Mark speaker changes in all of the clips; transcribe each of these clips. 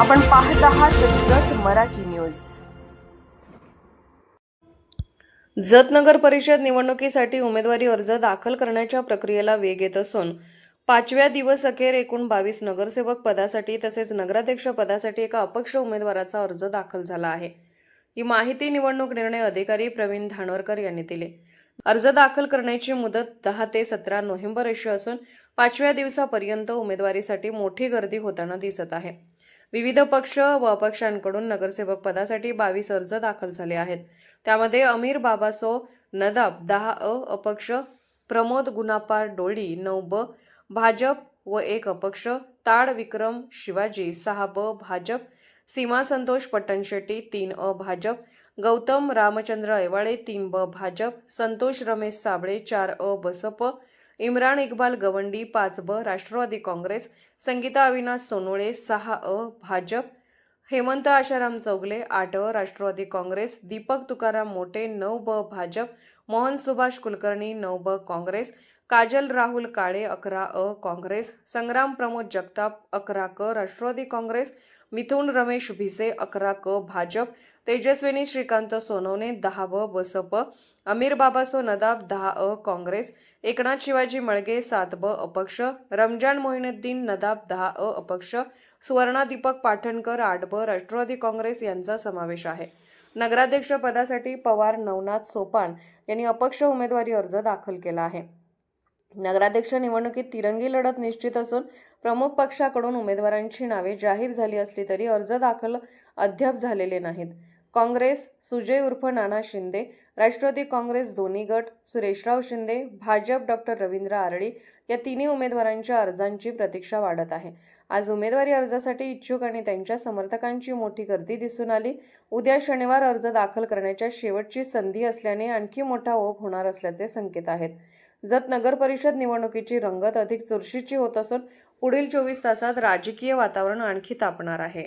Speaker 1: आपण पाहत आहात जत मराठी न्यूज. जत नगर परिषद निवडणुकीसाठी उमेदवारी अर्ज दाखल करण्याच्या प्रक्रियेला वेग येत असून पाचव्या दिवस अखेर एकूण बावीस नगरसेवक पदासाठी तसेच नगराध्यक्ष पदासाठी एका अपक्ष उमेदवाराचा अर्ज दाखल झाला आहे. ही माहिती निवडणूक निर्णय अधिकारी प्रवीण धानोरकर यांनी दिली. अर्ज दाखल करण्याची मुदत दहा ते सतरा नोव्हेंबर अशी असून पाचव्या दिवसापर्यंत उमेदवारीसाठी मोठी गर्दी होताना दिसत आहे. विविध पक्ष व अपक्षांकडून नगरसेवक पदासाठी बावीस अर्ज दाखल झाले आहेत. त्यामध्ये अमीर बाबासो नदाब दहा अ अपक्ष प्रमोद गुनापार डोळी नऊ ब भाजप व एक अपक्ष ताड विक्रम शिवाजी सहा ब भाजप सीमा संतोष पट्टणशेट्टी तीन अ भाजप गौतम रामचंद्र ऐवाळे तीन ब भाजप संतोष रमेश साबळे चार अ बसप इम्रान इक्बाल गवंडी पाच ब राष्ट्रवादी काँग्रेस संगीता अविनाश सोनोळे सहा अ भाजप हेमंत आशाराम चौगले आठ अ राष्ट्रवादी काँग्रेस दीपक तुकाराम मोटे नऊ ब भाजप मोहन सुभाष कुलकर्णी नऊ ब काँग्रेस काजल राहुल काळे अकरा अ काँग्रेस संग्राम प्रमोद जगताप अकरा क राष्ट्रवादी काँग्रेस मिथुन रमेश भिसे अकरा क भाजप तेजस्विनी श्रीकांत सोनवणे दहा ब बसप अमीर बाबासो नदाब दहा अ काँग्रेस एकनाथ शिवाजी मळगे सात ब अपक्ष रमजान मोहिनुद्दीन नदाब दहा अ अपक्ष सुवर्णा दीपक पाठणकर आठ ब राष्ट्रवादी काँग्रेस यांचा समावेश आहे. नगराध्यक्ष पदासाठी पवार नवनाथ सोपान यांनी अपक्ष उमेदवारी अर्ज दाखल केला आहे. नगराध्यक्ष निवडणुकीत तिरंगी लढत निश्चित असून प्रमुख पक्षाकडून उमेदवारांची नावे जाहीर झाली असली तरी अर्ज दाखल अद्याप झालेले नाहीत. काँग्रेस सुजय उर्फ नाना शिंदे राष्ट्रवादी काँग्रेस दोन्ही गट सुरेशराव शिंदे भाजप डॉक्टर रवींद्र आरळी या तिन्ही उमेदवारांच्या अर्जांची प्रतीक्षा वाढत आहे. आज उमेदवारी अर्जासाठी इच्छुक आणि त्यांच्या समर्थकांची मोठी गर्दी दिसून आली. उद्या शनिवार अर्ज दाखल करण्याच्या शेवटची संधी असल्याने आणखी मोठा ओघ होणार असल्याचे संकेत आहेत. जत नगर परिषद निवडणुकीची रंगत अधिक चुरशीची होत असून पुढील चोवीस तासात राजकीय वातावरण आणखी तापणार आहे.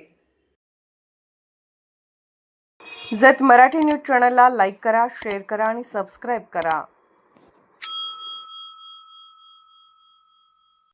Speaker 1: जत मराठी न्यूज चॅनलला लाईक करा शेअर करा आणि सबस्क्राईब करा.